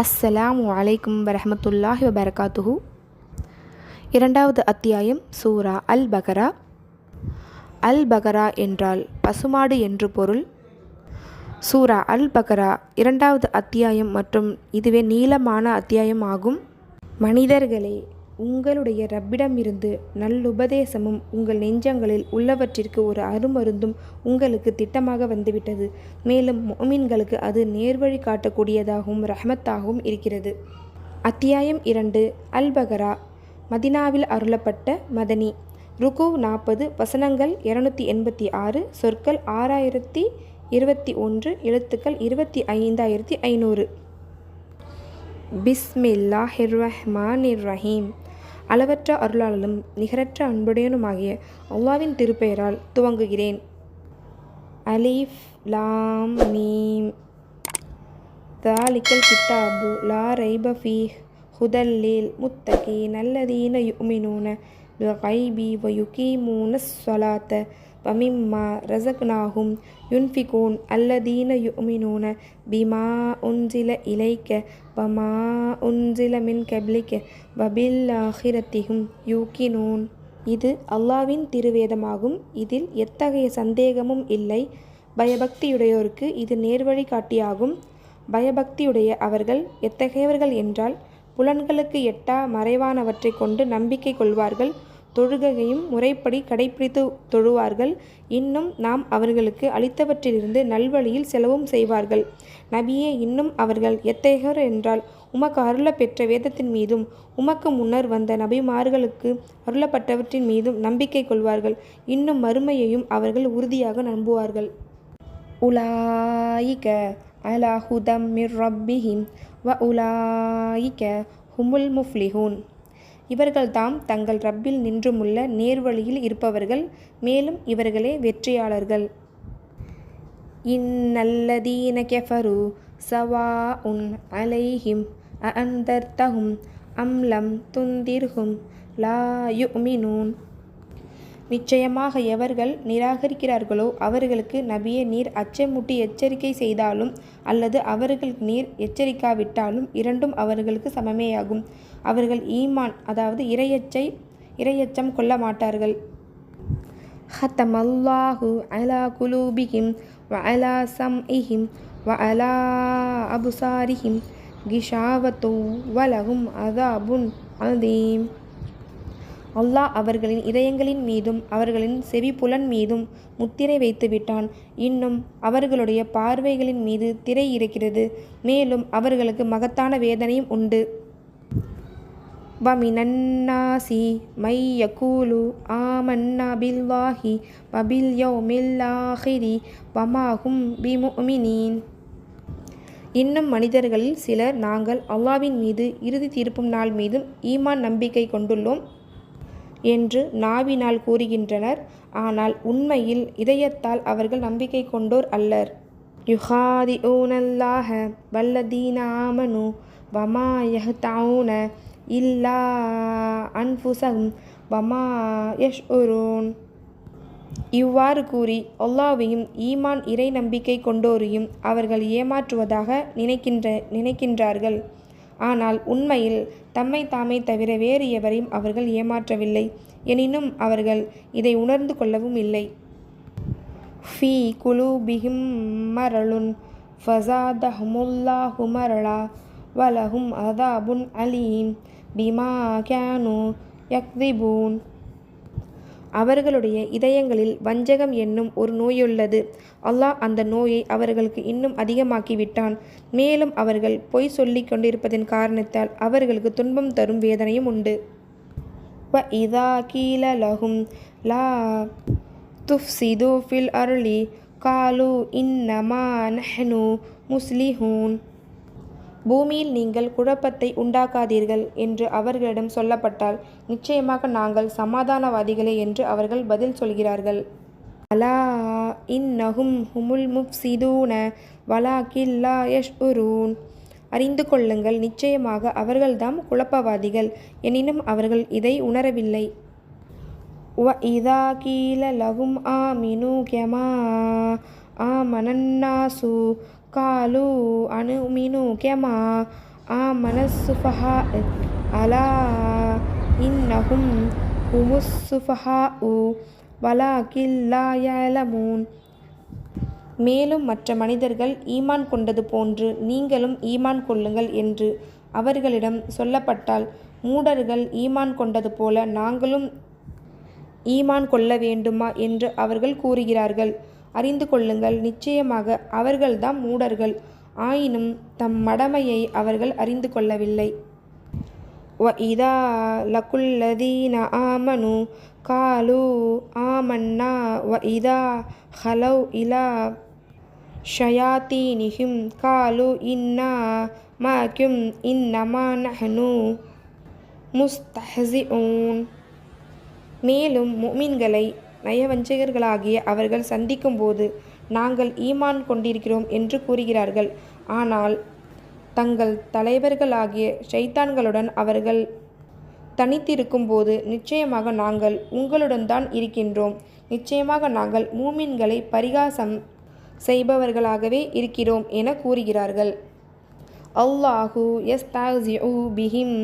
அஸ்ஸலாமு அலைக்கும் வரமத்துல்லாஹி வபரகாத்துஹு. இரண்டாவது அத்தியாயம் சூரா அல் பகரா அல் பகரா என்றால் பசுமாடு என்று பொருள். சூரா அல் பகரா இரண்டாவது அத்தியாயம் மற்றும் இதுவே நீளமான அத்தியாயம் ஆகும். மனிதர்களே உங்களுடைய ரப்பிடமிருந்து நல்லுபதேசமும் உங்கள் நெஞ்சங்களில் உள்ளவற்றிற்கு ஒரு அருமருந்தும் உங்களுக்கு திட்டமாக வந்துவிட்டது. மேலும் மொமின்களுக்கு அது நேர்வழி காட்டக்கூடியதாகவும் ரஹமத்தாகவும் இருக்கிறது. அத்தியாயம் இரண்டு. அல் பகரா மதினாவில் அருளப்பட்ட மதனி. ருக்கு நாற்பது வசனங்கள் இரநூத்தி எண்பத்தி ஆறு சொற்கள் ஆறாயிரத்தி இருபத்தி ஒன்று எழுத்துக்கள் இருபத்தி ஐந்தாயிரத்தி ஐநூறு. பிஸ்மில்லாஹிர் ரஹ்மானிர் ரஹீம் அளவற்ற அருளாளனும் நிகரற்ற அன்புடையனுமாகிய அல்லாவின் திருப்பெயரால் துவங்குகிறேன். அலீஃப் லாம் மீம். தாலிக்கல் கிட்டாபு லா ரைப ஃபீஹ். ஹுதல்லில் முத்தகி நல்லதீன யுமினூன பிகைபி வயுகீமூன சொலாத்த. வமிம்மா ரசக்னாகும் யுன்ஃபிகூன் அல்லதீன யுமினூன பிமா உஞ்சில இலைக்க வமா உஞ்சில மின் கப்லிக்க வபில்லாஹிரத்திகும் யூக்கினூன் இது அல்லாவின் திருவேதமாகும். இதில் எத்தகைய சந்தேகமும் இல்லை. பயபக்தியுடையோருக்கு இது நேர்வழி காட்டியாகும். பயபக்தியுடைய அவர்கள் எத்தகையவர்கள் என்றால் புலன்களுக்கு எட்டா மறைவானவற்றை கொண்டு நம்பிக்கை கொள்வார்கள். தொழுகையும் முறைப்படி கடைபிடித்து தொழுவார்கள். இன்னும் நாம் அவர்களுக்கு அளித்தவற்றிலிருந்து நல்வழியில் செலவும் செய்வார்கள். நபியே இன்னும் அவர்கள் எத்தகையோர் என்றால் உமக்கு அருள பெற்ற வேதத்தின் மீதும் உமக்கு முன்னர் வந்த நபிமார்களுக்கு அருளப்பட்டவற்றின் மீதும் நம்பிக்கை கொள்வார்கள். இன்னும் மறுமையையும் அவர்கள் உறுதியாக நம்புவார்கள். உலாயிக அலா ஹுதம் மிர் ரப்பிஹிம் வ உலாயிக ஹுமுல் முஃப்லிஹூன். இவர்கள்தாம் தங்கள் ரப்பில் நின்றுமுள்ள நேர்வழியில் இருப்பவர்கள் மேலும் இவர்களே வெற்றியாளர்கள். இன்னல்லதீன கெஃபரு சவா உன் அலைஹிம் அந்தர்தஹும் அம்லம் துந்திர்ஹும் லா யுமினூன் நிச்சயமாக எவர்கள் நிராகரிக்கிறார்களோ அவர்களுக்கு நபியே நீர் அச்சமூட்டி எச்சரிக்கை செய்தாலும் அல்லது அவர்களுக்கு நீர் எச்சரிக்காவிட்டாலும் இரண்டும் அவர்களுக்கு சமமேயாகும். அவர்கள் ஈமான் அதாவது இரையச்சை இரையச்சம் கொள்ள மாட்டார்கள். ஹத்தமல்லாஹு அலா குலூபிஹிம் வ அலா சம்இஹிம் வ அலா அபுசாரிஹிம். கிஷாவத்து வலகும் அதாபுன் அதீம் அல்லாஹ் அவர்களின் இதயங்களின் மீதும் அவர்களின் செவிப்புலன் மீதும் முத்திரை வைத்து விட்டான். இன்னும் அவர்களுடைய பார்வைகளின் மீது திரை இருக்கிறது. மேலும் அவர்களுக்கு மகத்தான வேதனையும் உண்டு. வமினன்னாசி மை யகூலு ஆமன்னா பில்வாஹி வபில் யௌமில்லாஹிரி வமாஹும் பிமுமினீன். இன்னும் மனிதர்களில் சிலர் நாங்கள் அல்லாவின் மீது இறுதி தீர்ப்பும் நாள் மீதும் ஈமான் நம்பிக்கை கொண்டுள்ளோம். என்று நாவினால் கூறுகின்றனர். ஆனால் உண்மையில் இதயத்தால் அவர்கள் நம்பிக்கை கொண்டோர் அல்லர். யுகாதி ஊனல்லாஹ வல்லதீனாமனு வமா யஹ்தாவுன இல்லா அன்புசம் வமா யஷ்உரூன். இவ்வாறு கூறி அல்லாவையும் ஈமான் இறை நம்பிக்கை கொண்டோரையும் அவர்கள் ஏமாற்றுவதாக நினைக்கின்ற நினைக்கின்றார்கள். ஆனால் உண்மையில் தம்மை தாமே தவிர வேறு எவரையும் அவர்கள் ஏமாற்றவில்லை. எனினும் அவர்கள் இதை உணர்ந்து கொள்ளவும் இல்லை. ஃபி குலூபிஹிம் மரலுன் ஃபசாதஹமுல்லாஹு மரளா வலஹும் அதாபுன் அலீம். பிமா கேனு யக்திபூன். அவர்களுடைய இதயங்களில் வஞ்சகம் என்னும் ஒரு நோயுள்ளது. அல்லாஹ் அந்த நோயை அவர்களுக்கு இன்னும் அதிகமாக்கிவிட்டான். மேலும் அவர்கள் பொய் சொல்லிக் கொண்டிருப்பதன் காரணத்தால் அவர்களுக்கு துன்பம் தரும் வேதனையும் உண்டு. வ இதா கீல லா துஃப்சிது ஃபில் அருளி காலு இன்னமா நஹ்னு முஸ்லிஹூன். பூமியில் நீங்கள் குழப்பத்தை உண்டாக்காதீர்கள் என்று அவர்களிடம் சொல்லப்பட்டால் நிச்சயமாக நாங்கள் சமாதானவாதிகளே என்று அவர்கள் பதில் சொல்கிறார்கள். அலா இன்னஹும் ஹுமுல் முஃப்சிதூன வலாக்கில்லா யஷ்உரூன் அறிந்து கொள்ளுங்கள் நிச்சயமாக அவர்கள்தாம் குழப்பவாதிகள் எனினும் அவர்கள் இதை உணரவில்லை. வ இதா கீல லகும் ஆமினு கெமா ஆமனன்னாசு ಕಾಲು ಅಣು ಮೀನು ಕೆಮ ಆ ಮನಸ್ಸುಫಹ ಅಲಾ ಇನ್ನಹುಂ ಹುಮುಸ್ಸುಫಹ ಉ வலா கில்லாயலமூன் மேலும் மற்ற மனிதர்கள் ஈமான் கொண்டது போன்று நீங்களும் ஈமான் கொள்ளுங்கள் என்று அவர்களிடம் சொல்லப்பட்டால் மூடர்கள் ஈமான் கொண்டது போல நாங்களும் ஈமான் கொள்ள வேண்டுமா என்று அவர்கள் கூறுகிறார்கள். அறிந்து கொள்ளுங்கள் நிச்சயமாக அவர்கள்தாம் மூடர்கள் ஆயினும் தம் மடமையை அவர்கள் அறிந்து கொள்ளவில்லை وَإِذَا لَقُوا الَّذِينَ آمَنُوا قَالُوا آمَنَّا وَإِذَا خَلَوْا إِلَى شَيَاطِينِهِمْ قَالُوا إِنَّا مَعَكُمْ إِنَّمَا نَحْنُ முஸ்தஹ்சிஊன் மேலும் முஃமின்களை நயவஞ்சகர்களாகிய அவர்கள் சந்திக்கும்போது நாங்கள் ஈமான் கொண்டிருக்கிறோம் என்று கூறுகிறார்கள். ஆனால் தங்கள் தலைவர்களாகிய ஷைத்தான்களுடன் அவர்கள் தனித்திருக்கும் போது நிச்சயமாக நாங்கள் உங்களுடன் தான் இருக்கின்றோம். நிச்சயமாக நாங்கள் மூமின்களை பரிகாசம் செய்பவர்களாகவே இருக்கிறோம் என கூறுகிறார்கள். அல்லாஹு எஸ் பிஹிம்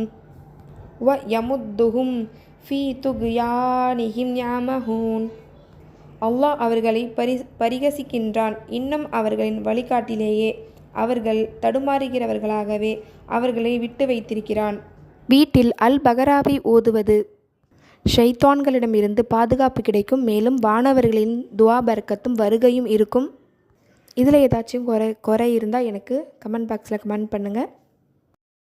வ யமுத்துஹும் ஃபீ துக்யானிஹிம் யாமஹூன் அல்லாஹ் அவர்களை பரி பரிகசிக்கின்றான். இன்னும் அவர்களின் வழிகாட்டிலேயே அவர்கள் தடுமாறுகிறவர்களாகவே அவர்களை விட்டு வைத்திருக்கிறான். வீட்டில் அல் பகராவை ஓதுவது. ஷைத்தான்களிடமிருந்து பாதுகாப்பு கிடைக்கும். மேலும் வானவர்களின் துவா பரக்கத்தும் வருகையும் இருக்கும். இதில் ஏதாச்சும் குறை குறை இருந்தால் எனக்கு கமெண்ட் பாக்ஸில் கமெண்ட் பண்ணுங்கள்